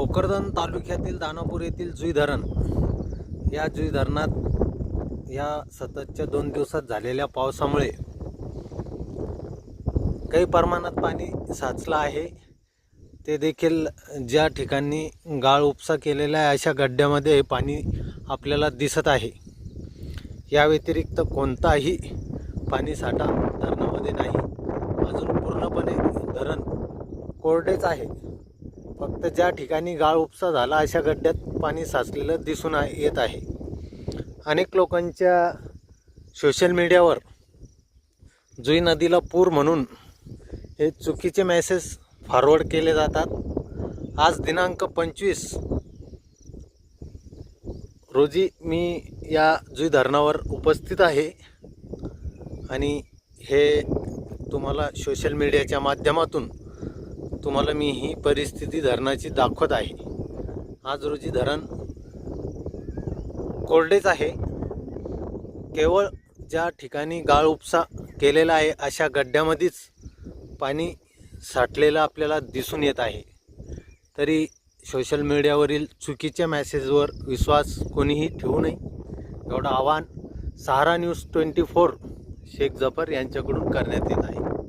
भोकरदन तालुक्यातील दानापूर येथील जुई धरण. या जुई धरणात या सततच्या दोन दिवसात झालेल्या पावसामुळे काही प्रमाणात पाणी साचलं आहे. ते देखील ज्या ठिकाणी गाळ उपसा केलेला आहे अशा गड्ड्यामध्ये हे पाणी आपल्याला दिसत आहे. या व्यतिरिक्त कोणताही पाणी साठा धरणामध्ये नाही. अजून पूर्णपणे धरण कोरडेच आहे. फक्त ज्या ठिकाणी गाळ उपसा झाला अशा गड्ड्यात पाणी साचलेलं दिसून येत आहे. अनेक लोकांच्या सोशल मीडियावर जुई नदीला पूर म्हणून हे चुकीचे मेसेज फॉरवर्ड केले जातात. आज दिनांक पंचवीस रोजी मी या जुई धरणावर उपस्थित आहे. आणि हे तुम्हाला सोशल मीडियाच्या माध्यमातून तुम्हाला मी ही परिस्थिती धरणाची दाखवत आहे. आज रोजी धरण कोरडेच आहे. केवळ ज्या ठिकाणी गाळ उपसा केलेला आहे अशा गड्ड्यामध्येच पाणी साठलेलं आपल्याला दिसून येत आहे. तरी सोशल मीडियावरील चुकीच्या मॅसेजवर विश्वास कोणीही ठेवू नये. एवढं आवाहन Sahara news twenty four Shaikh Zafar यांच्याकडून करण्यात येत आहे.